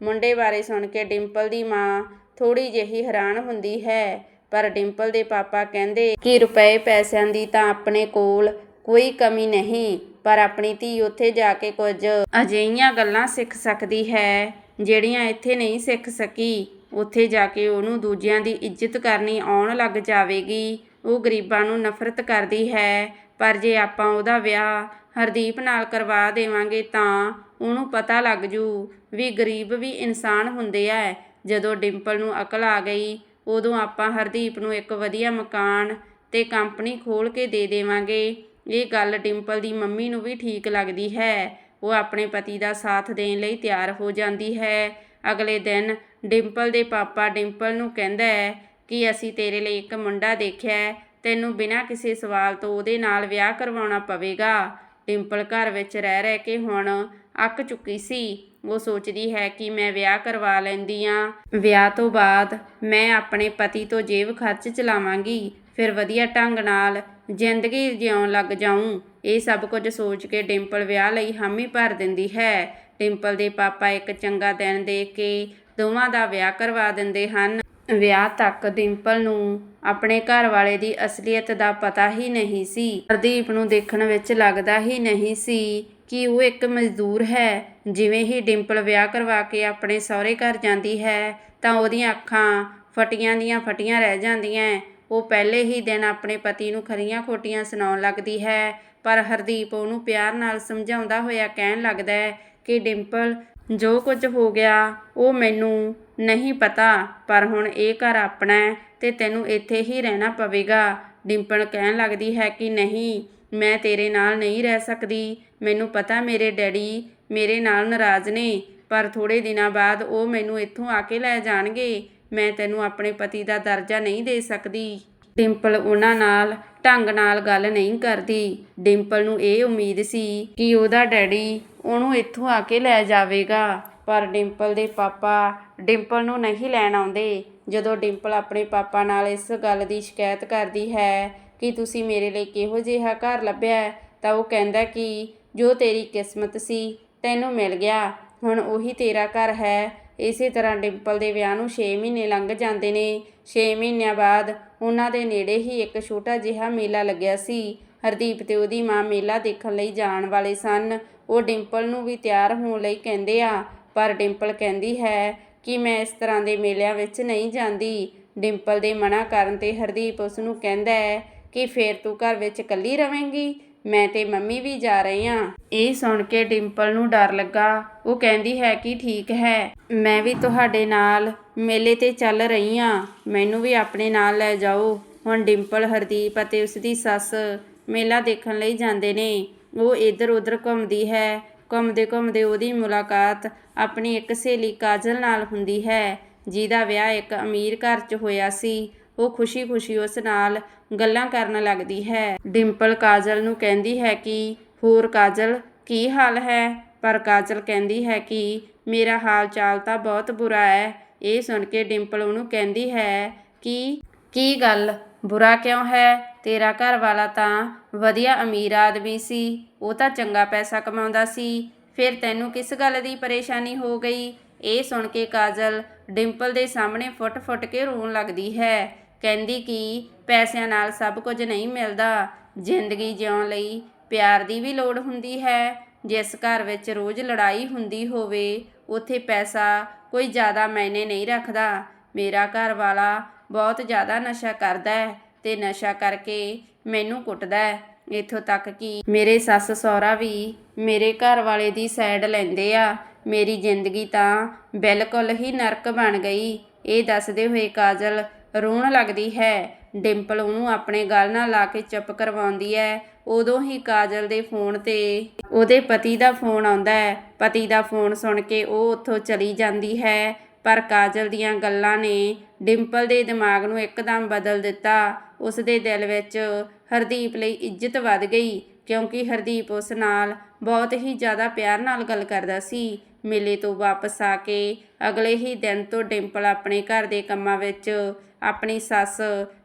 ਮੁੰਡੇ ਬਾਰੇ ਸੁਣ ਕੇ ਡਿੰਪਲ ਦੀ ਮਾਂ ਥੋੜੀ ਜਿਹੀ ਹੈਰਾਨ ਹੁੰਦੀ ਹੈ, ਪਰ ਡਿੰਪਲ ਦੇ ਪਾਪਾ ਕਹਿੰਦੇ ਕਿ ਰੁਪਏ ਪੈਸਿਆਂ ਦੀ ਤਾਂ ਆਪਣੇ ਕੋਲ ਕੋਈ ਕਮੀ ਨਹੀਂ, ਪਰ ਆਪਣੀ ਧੀ ਉੱਥੇ ਜਾ ਕੇ ਕੁਝ ਅਜਿਹੀਆਂ ਗੱਲਾਂ ਸਿੱਖ ਸਕਦੀ ਹੈ। ਜਿਹੜੀਆਂ ਇੱਥੇ ਨਹੀਂ ਸਿੱਖ ਸਕੀ, ਉੱਥੇ ਜਾ ਕੇ ਉਹਨੂੰ ਦੂਜਿਆਂ ਦੀ ਇੱਜ਼ਤ ਕਰਨੀ ਆਉਣ ਲੱਗ ਜਾਵੇਗੀ। ਉਹ ਗਰੀਬਾਂ ਨੂੰ ਨਫ਼ਰਤ ਕਰਦੀ ਹੈ, ਪਰ ਜੇ ਆਪਾਂ ਉਹਦਾ ਵਿਆਹ ਹਰਦੀਪ ਨਾਲ ਕਰਵਾ ਦੇਵਾਂਗੇ ਤਾਂ ਉਹਨੂੰ ਪਤਾ ਲੱਗ ਜੂ ਵੀ ਗਰੀਬ ਵੀ ਇਨਸਾਨ ਹੁੰਦੇ ਆ। ਜਦੋਂ ਡਿੰਪਲ ਨੂੰ ਅਕਲ ਆ ਗਈ, ਉਦੋਂ ਆਪਾਂ ਹਰਦੀਪ ਨੂੰ ਇੱਕ ਵਧੀਆ ਮਕਾਨ ਤੇ ਕੰਪਨੀ ਖੋਲ ਕੇ ਦੇ ਦੇਵਾਂਗੇ। ਇਹ ਗੱਲ ਡਿੰਪਲ ਦੀ ਮੰਮੀ ਨੂੰ ਵੀ ਠੀਕ ਲੱਗਦੀ ਹੈ। ਉਹ ਆਪਣੇ ਪਤੀ ਦਾ ਸਾਥ ਦੇਣ ਲਈ ਤਿਆਰ ਹੋ ਜਾਂਦੀ ਹੈ। ਅਗਲੇ ਦਿਨ ਡਿੰਪਲ ਦੇ ਪਾਪਾ ਡਿੰਪਲ ਨੂੰ ਕਹਿੰਦਾ ਹੈ ਕਿ ਅਸੀਂ ਤੇਰੇ ਲਈ ਇੱਕ ਮੁੰਡਾ ਦੇਖਿਆ ਤੈਨੂੰ ਬਿਨਾਂ ਕਿਸੇ ਸਵਾਲ ਤੋਂ ਉਹਦੇ ਨਾਲ ਵਿਆਹ ਕਰਵਾਉਣਾ ਪਵੇਗਾ। ਡਿੰਪਲ ਘਰ ਵਿੱਚ ਰਹਿ ਰਹਿ ਕੇ ਹੁਣ ਅੱਕ ਚੁੱਕੀ ਸੀ। ਉਹ ਸੋਚਦੀ ਹੈ ਕਿ ਮੈਂ ਵਿਆਹ ਕਰਵਾ ਲੈਂਦੀ ਆ ਵਿਆਹ ਤੋਂ ਬਾਅਦ ਮੈਂ ਆਪਣੇ ਪਤੀ ਤੋਂ ਜੇਬ ਖਰਚ ਚਲਾਵਾਂਗੀ। ਫਿਰ ਵਧੀਆ ਢੰਗ ਨਾਲ ਜ਼ਿੰਦਗੀ ਜਿਉਣ ਲੱਗ ਜਾਊਂ। ਇਹ ਸਭ ਕੁਝ ਸੋਚ ਕੇ ਡਿੰਪਲ ਵਿਆਹ ਲਈ ਹਾਮੀ ਭਰ ਦਿੰਦੀ ਹੈ। ਡਿੰਪਲ ਦੇ ਪਾਪਾ ਇੱਕ ਚੰਗਾ ਦਿਨ ਦੇਖ ਕੇ ਦੋਵਾਂ ਦਾ ਵਿਆਹ ਕਰਵਾ ਦਿੰਦੇ ਹਨ। ਵਿਆਹ ਤੱਕ ਡਿੰਪਲ ਨੂੰ ਆਪਣੇ ਘਰ ਵਾਲੇ ਦੀ ਅਸਲੀਅਤ ਦਾ ਪਤਾ ਹੀ ਨਹੀਂ ਸੀ। ਪ੍ਰਦੀਪ ਨੂੰ ਦੇਖਣ ਵਿੱਚ ਲੱਗਦਾ ਹੀ ਨਹੀਂ ਸੀ ਕਿ ਉਹ ਇੱਕ ਮਜ਼ਦੂਰ ਹੈ। ਜਿਵੇਂ ਹੀ ਡਿੰਪਲ ਵਿਆਹ ਕਰਵਾ ਕੇ ਆਪਣੇ ਸਹੁਰੇ ਘਰ ਜਾਂਦੀ ਹੈ, ਤਾਂ ਉਹਦੀਆਂ ਅੱਖਾਂ ਫਟੀਆਂ ਦੀਆਂ ਫਟੀਆਂ ਰਹਿ ਜਾਂਦੀਆਂ। ਉਹ ਪਹਿਲੇ ਹੀ ਦਿਨ ਆਪਣੇ ਪਤੀ ਨੂੰ ਖਰੀਆਂ ਖੋਟੀਆਂ ਸੁਣਾਉਣ ਲੱਗਦੀ ਹੈ। ਪਰ ਹਰਦੀਪ ਉਹਨੂੰ ਪਿਆਰ ਨਾਲ ਸਮਝਾਉਂਦਾ ਹੋਇਆ ਕਹਿਣ ਲੱਗਦਾ ਹੈ ਕਿ ਡਿੰਪਲ, ਜੋ ਕੁਝ ਹੋ ਗਿਆ, ਉਹ ਮੈਨੂੰ ਨਹੀਂ ਪਤਾ, ਪਰ ਹੁਣ ਇਹ ਘਰ ਆਪਣਾ ਹੈ ਤੇ ਤੈਨੂੰ ਇੱਥੇ ਹੀ ਰਹਿਣਾ ਪਵੇਗਾ। ਡਿੰਪਲ ਕਹਿਣ ਲੱਗਦੀ ਹੈ ਕਿ ਨਹੀਂ, ਮੈਂ ਤੇਰੇ ਨਾਲ ਨਹੀਂ ਰਹਿ ਸਕਦੀ। ਮੈਨੂੰ ਪਤਾ ਮੇਰੇ ਡੈਡੀ ਮੇਰੇ ਨਾਲ ਨਾਰਾਜ਼ ਨੇ, ਪਰ ਥੋੜੇ ਦਿਨਾਂ ਬਾਅਦ ਉਹ ਮੈਨੂੰ ਇੱਥੋਂ ਆ ਕੇ ਲੈ ਜਾਣਗੇ। ਮੈਂ ਤੈਨੂੰ ਆਪਣੇ ਪਤੀ ਦਾ ਦਰਜਾ ਨਹੀਂ ਦੇ ਸਕਦੀ। ਡਿੰਪਲ ਉਹਨਾਂ ਨਾਲ ਢੰਗ ਨਾਲ ਗੱਲ ਨਹੀਂ ਕਰਦੀ। ਡਿੰਪਲ ਨੂੰ ਇਹ ਉਮੀਦ ਸੀ ਕਿ ਉਹਦਾ ਡੈਡੀ ਉਹਨੂੰ ਇੱਥੋਂ ਆ ਕੇ ਲੈ ਜਾਵੇਗਾ। ਪਰ ਡਿੰਪਲ ਦੇ ਪਾਪਾ ਡਿੰਪਲ ਨੂੰ ਨਹੀਂ ਲੈਣ ਆਉਂਦੇ। ਜਦੋਂ ਡਿੰਪਲ ਆਪਣੇ ਪਾਪਾ ਨਾਲ ਇਸ ਗੱਲ ਦੀ ਸ਼ਿਕਾਇਤ ਕਰਦੀ ਹੈ ਕਿ ਤੁਸੀਂ ਮੇਰੇ ਲਈ ਕਿਹੋ ਜਿਹਾ ਘਰ ਲੱਭਿਆ ਤਾਂ ਉਹ ਕਹਿੰਦਾ ਕਿ ਜੋ ਤੇਰੀ ਕਿਸਮਤ ਸੀ ਤੈਨੂੰ ਮਿਲ ਗਿਆ। ਹੁਣ ਉਹੀ ਤੇਰਾ ਘਰ ਹੈ ਇਸੇ ਤਰ੍ਹਾਂ ਡਿੰਪਲ ਦੇ ਵਿਆਹ ਨੂੰ 6 ਮਹੀਨੇ ਲੰਘ ਜਾਂਦੇ ਨੇ। 6 ਮਹੀਨਿਆਂ ਬਾਅਦ ਉਹਨਾਂ ਦੇ ਨੇੜੇ ਹੀ ਇੱਕ ਛੋਟਾ ਜਿਹਾ ਮੇਲਾ ਲੱਗਿਆ ਸੀ। ਹਰਦੀਪ ਤੇ ਉਹਦੀ ਮਾਂ ਮੇਲਾ ਦੇਖਣ ਲਈ ਜਾਣ ਵਾਲੇ ਸਨ। ਉਹ ਡਿੰਪਲ ਨੂੰ ਵੀ ਤਿਆਰ ਹੋਣ ਲਈ ਕਹਿੰਦੇ ਆ, ਪਰ ਡਿੰਪਲ ਕਹਿੰਦੀ ਹੈ ਕਿ ਮੈਂ ਇਸ ਤਰ੍ਹਾਂ ਦੇ ਮੇਲਿਆਂ ਵਿੱਚ ਨਹੀਂ ਜਾਂਦੀ। ਡਿੰਪਲ ਦੇ ਮਨਾ ਕਰਨ ਤੇ ਹਰਦੀਪ ਉਸ ਨੂੰ ਕਹਿੰਦਾ ਹੈ ਕਿ ਫੇਰ ਤੂੰ ਘਰ ਵਿੱਚ ਇਕੱਲੀ ਰਵੇਂਗੀ? ਮੈਂ ਤੇ ਮੰਮੀ ਵੀ ਜਾ ਰਹੇ ਹਾਂ। ਇਹ ਸੁਣ ਕੇ ਡਿੰਪਲ ਨੂੰ ਡਰ ਲੱਗਾ। ਉਹ ਕਹਿੰਦੀ ਹੈ ਕਿ ਠੀਕ ਹੈ। ਮੈਂ ਵੀ ਤੁਹਾਡੇ ਨਾਲ ਮੇਲੇ ਤੇ ਚੱਲ ਰਹੀ ਹਾਂ। ਮੈਨੂੰ ਵੀ ਆਪਣੇ ਨਾਲ ਲੈ ਜਾਓ। ਹੁਣ ਡਿੰਪਲ, ਹਰਦੀਪ ਅਤੇ ਉਸ ਦੀ ਸੱਸ ਮੇਲਾ ਦੇਖਣ ਲਈ ਜਾਂਦੇ ਨੇ। ਉਹ ਇੱਧਰ ਉੱਧਰ ਘੁੰਮਦੀ ਹੈ। ਘੁੰਮਦੇ ਘੁੰਮਦੇ ਉਹਦੀ ਮੁਲਾਕਾਤ ਆਪਣੀ ਇੱਕ ਸਹੇਲੀ ਕਾਜਲ ਨਾਲ ਹੁੰਦੀ ਹੈ, ਜਿਹਦਾ ਵਿਆਹ ਇੱਕ ਅਮੀਰ ਘਰ 'ਚ ਹੋਇਆ ਸੀ। ਉਹ ਖੁਸ਼ੀ-ਖੁਸ਼ੀ ਉਸ ਨਾਲ ਗੱਲਾਂ ਕਰਨ ਲੱਗਦੀ ਹੈ। ਡਿੰਪਲ ਕਾਜਲ ਨੂੰ ਕਹਿੰਦੀ ਹੈ ਕਿ, ਹੋਰ ਕਾਜਲ, ਕੀ ਹਾਲ ਹੈ? ਪਰ ਕਾਜਲ ਕਹਿੰਦੀ ਹੈ ਕਿ, ਮੇਰਾ ਹਾਲ ਚਾਲ ਤਾਂ ਬਹੁਤ ਬੁਰਾ ਹੈ। ਇਹ ਸੁਣ ਕੇ ਡਿੰਪਲ ਉਹਨੂੰ ਕਹਿੰਦੀ ਹੈ ਕਿ, ਕੀ ਗੱਲ? ਬੁਰਾ ਕਿਉਂ ਹੈ? ਤੇਰਾ ਘਰ ਵਾਲਾ ਤਾਂ ਵਧੀਆ ਅਮੀਰ ਆਦਮੀ ਸੀ। ਉਹ ਤਾਂ ਚੰਗਾ ਪੈਸਾ ਕਮਾਉਂਦਾ ਸੀ। ਫਿਰ ਤੈਨੂੰ ਕਿਸ ਗੱਲ ਦੀ ਪਰੇਸ਼ਾਨੀ ਹੋ ਗਈ? ਇਹ ਸੁਣ ਕੇ ਕਾਜਲ ਡਿੰਪਲ ਦੇ ਸਾਹਮਣੇ ਫੁੱਟ-ਫੁੱਟ ਕੇ ਰੋਣ ਲੱਗਦੀ ਹੈ। ਕਹਿੰਦੀ ਕਿ ਪੈਸਿਆਂ ਨਾਲ ਸਭ ਕੁਝ ਨਹੀਂ ਮਿਲਦਾ। ਜ਼ਿੰਦਗੀ ਜਿਉਣ ਲਈ ਪਿਆਰ ਦੀ ਵੀ ਲੋੜ ਹੁੰਦੀ ਹੈ। ਜਿਸ ਘਰ ਵਿੱਚ ਰੋਜ਼ ਲੜਾਈ ਹੁੰਦੀ ਹੋਵੇ, ਉੱਥੇ ਪੈਸਾ ਕੋਈ ਜ਼ਿਆਦਾ ਮਾਇਨੇ ਨਹੀਂ ਰੱਖਦਾ। ਮੇਰਾ ਘਰ ਵਾਲਾ ਬਹੁਤ ਜ਼ਿਆਦਾ ਨਸ਼ਾ ਕਰਦਾ ਹੈ ਤੇ ਨਸ਼ਾ ਕਰਕੇ ਮੈਨੂੰ ਕੁੱਟਦਾ ਹੈ। ਇੱਥੋਂ ਤੱਕ ਕਿ ਮੇਰੇ ਸੱਸ ਸਹੁਰਾ ਵੀ ਮੇਰੇ ਘਰ ਵਾਲੇ ਦੀ ਸਾਈਡ ਲੈਂਦੇ ਆ। ਮੇਰੀ ਜ਼ਿੰਦਗੀ ਤਾਂ ਬਿਲਕੁਲ ਹੀ ਨਰਕ ਬਣ ਗਈ। ਇਹ ਦੱਸਦੇ ਹੋਏ ਕਾਜਲ ਰੋਣ ਲੱਗਦੀ ਹੈ। ਡਿੰਪਲ ਉਹਨੂੰ ਆਪਣੇ ਗਲ ਨਾਲ ਲਾ ਕੇ ਚੁੱਪ ਕਰਵਾਉਂਦੀ ਹੈ। ਉਦੋਂ ਹੀ ਕਾਜਲ ਦੇ ਫੋਨ ਤੇ ਉਹਦੇ ਪਤੀ ਦਾ ਫੋਨ ਆਉਂਦਾ ਹੈ। ਪਤੀ ਦਾ ਫੋਨ ਸੁਣ ਕੇ ਉਹ ਉੱਥੋਂ ਚਲੀ ਜਾਂਦੀ ਹੈ। ਪਰ ਕਾਜਲ ਦੀਆਂ ਗੱਲਾਂ ਨੇ ਡਿੰਪਲ ਦੇ ਦਿਮਾਗ ਨੂੰ ਇੱਕਦਮ ਬਦਲ ਦਿੱਤਾ। ਉਸ ਦੇ ਦਿਲ ਵਿੱਚ ਹਰਦੀਪ ਲਈ ਇੱਜ਼ਤ ਵੱਧ ਗਈ ਕਿਉਂਕਿ ਹਰਦੀਪ ਉਸ ਨਾਲ ਬਹੁਤ ਹੀ ਜ਼ਿਆਦਾ ਪਿਆਰ ਨਾਲ ਗੱਲ ਕਰਦਾ ਸੀ। ਮੇਲੇ ਤੋਂ ਵਾਪਸ ਆ ਕੇ ਅਗਲੇ ਹੀ ਦਿਨ ਤੋਂ ਡਿੰਪਲ ਆਪਣੇ ਘਰ ਦੇ ਕੰਮਾਂ ਵਿੱਚ ਆਪਣੀ ਸੱਸ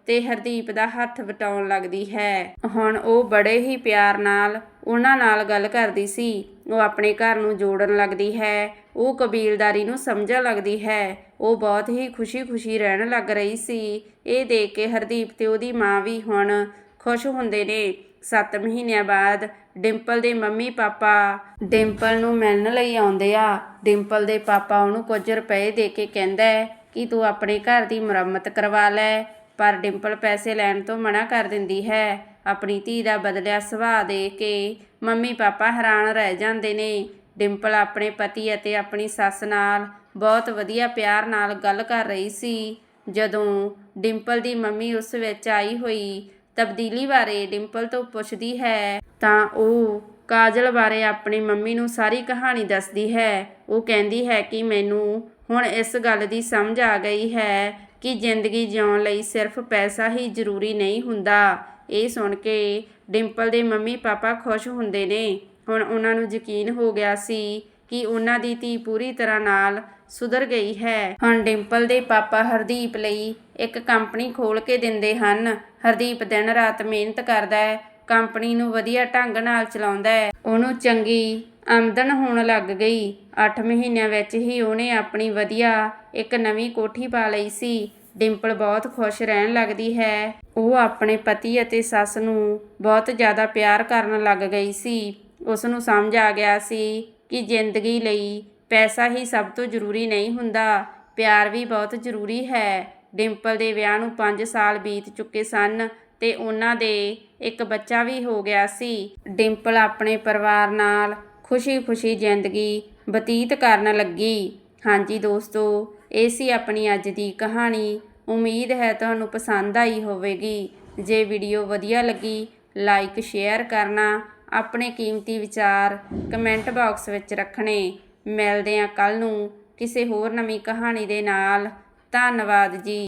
ਤੇ ਹਰਦੀਪ ਦਾ ਹੱਥ ਵਟਾਉਣ ਲੱਗਦੀ ਹੈ। ਹੁਣ ਉਹ ਬੜੇ ਹੀ ਪਿਆਰ ਨਾਲ ਉਹਨਾਂ ਨਾਲ ਗੱਲ ਕਰਦੀ ਸੀ। ਉਹ ਆਪਣੇ ਘਰ ਨੂੰ ਜੋੜਨ ਲੱਗਦੀ ਹੈ। ਉਹ ਕਬੀਲਦਾਰੀ ਨੂੰ ਸਮਝਣ ਲੱਗਦੀ ਹੈ। ਉਹ ਬਹੁਤ ਹੀ ਖੁਸ਼ੀ-ਖੁਸ਼ੀ ਰਹਿਣ ਲੱਗ ਰਹੀ ਸੀ। ਇਹ ਦੇਖ ਕੇ ਹਰਦੀਪ ਤੇ ਉਹਦੀ ਮਾਂ ਵੀ ਹੁਣ ਖੁਸ਼ ਹੁੰਦੇ ਨੇ। 7 ਮਹੀਨਿਆਂ ਬਾਅਦ ਡਿੰਪਲ ਦੇ ਮੰਮੀ ਪਾਪਾ ਡਿੰਪਲ ਨੂੰ ਮਿਲਣ ਲਈ ਆਉਂਦੇ ਆ। ਡਿੰਪਲ ਦੇ ਪਾਪਾ ਉਹਨੂੰ ਕੁਝ ਰੁਪਏ ਦੇ ਕੇ ਕਹਿੰਦਾ ਕਿ ਤੂੰ ਆਪਣੇ ਘਰ ਦੀ ਮੁਰੰਮਤ ਕਰਵਾ ਲੈ, ਪਰ ਡਿੰਪਲ ਪੈਸੇ ਲੈਣ ਤੋਂ ਮਨਾ ਕਰ ਦਿੰਦੀ ਹੈ। ਆਪਣੀ ਧੀ ਦਾ ਬਦਲਿਆ ਸੁਭਾਅ ਦੇ ਕੇ ਮੰਮੀ ਪਾਪਾ ਹੈਰਾਨ ਰਹਿ ਜਾਂਦੇ ਨੇ। ਡਿੰਪਲ ਆਪਣੇ ਪਤੀ ਅਤੇ ਆਪਣੀ ਸੱਸ ਨਾਲ ਬਹੁਤ ਵਧੀਆ ਪਿਆਰ ਨਾਲ ਗੱਲ ਕਰ ਰਹੀ ਸੀ। ਜਦੋਂ ਡਿੰਪਲ ਦੀ ਮੰਮੀ ਉਸ ਵਿੱਚ ਆਈ ਹੋਈ ਤਬਦੀਲੀ ਬਾਰੇ ਡਿੰਪਲ ਤੋਂ ਪੁੱਛਦੀ ਹੈ, ਤਾਂ ਉਹ ਕਾਜਲ ਬਾਰੇ ਆਪਣੀ ਮੰਮੀ ਨੂੰ ਸਾਰੀ ਕਹਾਣੀ ਦੱਸਦੀ ਹੈ। ਉਹ ਕਹਿੰਦੀ ਹੈ ਕਿ ਮੈਨੂੰ ਹੁਣ ਇਸ ਗੱਲ ਦੀ ਸਮਝ ਆ ਗਈ ਹੈ ਕਿ ਜ਼ਿੰਦਗੀ ਜਿਉਣ ਲਈ ਸਿਰਫ ਪੈਸਾ ਹੀ ਜ਼ਰੂਰੀ ਨਹੀਂ ਹੁੰਦਾ। ਇਹ ਸੁਣ ਕੇ ਡਿੰਪਲ ਦੇ ਮੰਮੀ ਪਾਪਾ ਖੁਸ਼ ਹੁੰਦੇ ਨੇ। ਹੁਣ ਉਹਨਾਂ ਨੂੰ ਯਕੀਨ ਹੋ ਗਿਆ ਸੀ ਕਿ ਉਹਨਾਂ ਦੀ ਧੀ ਪੂਰੀ ਤਰ੍ਹਾਂ ਨਾਲ ਸੁਧਰ ਗਈ ਹੈ। ਹੁਣ ਡਿੰਪਲ ਦੇ ਪਾਪਾ ਹਰਦੀਪ ਲਈ ਇੱਕ ਕੰਪਨੀ ਖੋਲ ਕੇ ਦਿੰਦੇ ਹਨ। ਹਰਦੀਪ ਦਿਨ ਰਾਤ ਮਿਹਨਤ ਕਰਦਾ ਹੈ, ਕੰਪਨੀ ਨੂੰ ਵਧੀਆ ਢੰਗ ਨਾਲ ਚਲਾਉਂਦਾ ਹੈ। ਉਹਨੂੰ ਚੰਗੀ ਆਮਦਨ ਹੋਣ ਲੱਗ ਗਈ। 8 ਮਹੀਨਿਆਂ ਵਿੱਚ ਹੀ ਉਹਨੇ ਆਪਣੀ ਵਧੀਆ ਇੱਕ ਨਵੀਂ ਕੋਠੀ ਪਾ ਲਈ ਸੀ। ਡਿੰਪਲ ਬਹੁਤ ਖੁਸ਼ ਰਹਿਣ ਲੱਗਦੀ ਹੈ। ਉਹ ਆਪਣੇ ਪਤੀ ਅਤੇ ਸੱਸ ਨੂੰ ਬਹੁਤ ਜ਼ਿਆਦਾ ਪਿਆਰ ਕਰਨ ਲੱਗ ਗਈ ਸੀ। ਉਸ ਨੂੰ ਸਮਝ ਆ ਗਿਆ ਸੀ ਕਿ ਜ਼ਿੰਦਗੀ ਲਈ ਪੈਸਾ ਹੀ ਸਭ ਤੋਂ ਜ਼ਰੂਰੀ ਨਹੀਂ ਹੁੰਦਾ। ਪਿਆਰ ਵੀ ਬਹੁਤ ਜ਼ਰੂਰੀ ਹੈ। ਡਿੰਪਲ ਦੇ ਵਿਆਹ ਨੂੰ 5 ਸਾਲ ਬੀਤ ਚੁੱਕੇ ਸਨ ਤੇ ਉਹਨਾਂ ਦੇ ਇੱਕ ਬੱਚਾ ਵੀ ਹੋ ਗਿਆ ਸੀ। ਡਿੰਪਲ ਆਪਣੇ ਪਰਿਵਾਰ ਨਾਲ ਖੁਸ਼ੀ-ਖੁਸ਼ੀ ਜ਼ਿੰਦਗੀ ਬਤੀਤ ਕਰਨ ਲੱਗੀ। ਹਾਂਜੀ ਦੋਸਤੋ, ਇਹ ਸੀ ਆਪਣੀ ਅੱਜ ਦੀ ਕਹਾਣੀ। ਉਮੀਦ ਹੈ ਤੁਹਾਨੂੰ ਪਸੰਦ ਆਈ ਹੋਵੇਗੀ। ਜੇ ਵੀਡੀਓ ਵਧੀਆ ਲੱਗੀ, ਲਾਈਕ, ਸ਼ੇਅਰ ਕਰਨਾ, ਆਪਣੇ ਕੀਮਤੀ ਵਿਚਾਰ ਕਮੈਂਟ ਬਾਕਸ ਵਿੱਚ ਰੱਖਣੇ। ਮਿਲਦੇ ਹਾਂ ਕੱਲ ਨੂੰ ਕਿਸੇ ਹੋਰ ਨਵੀਂ ਕਹਾਣੀ ਦੇ ਨਾਲ। ਧੰਨਵਾਦ ਜੀ।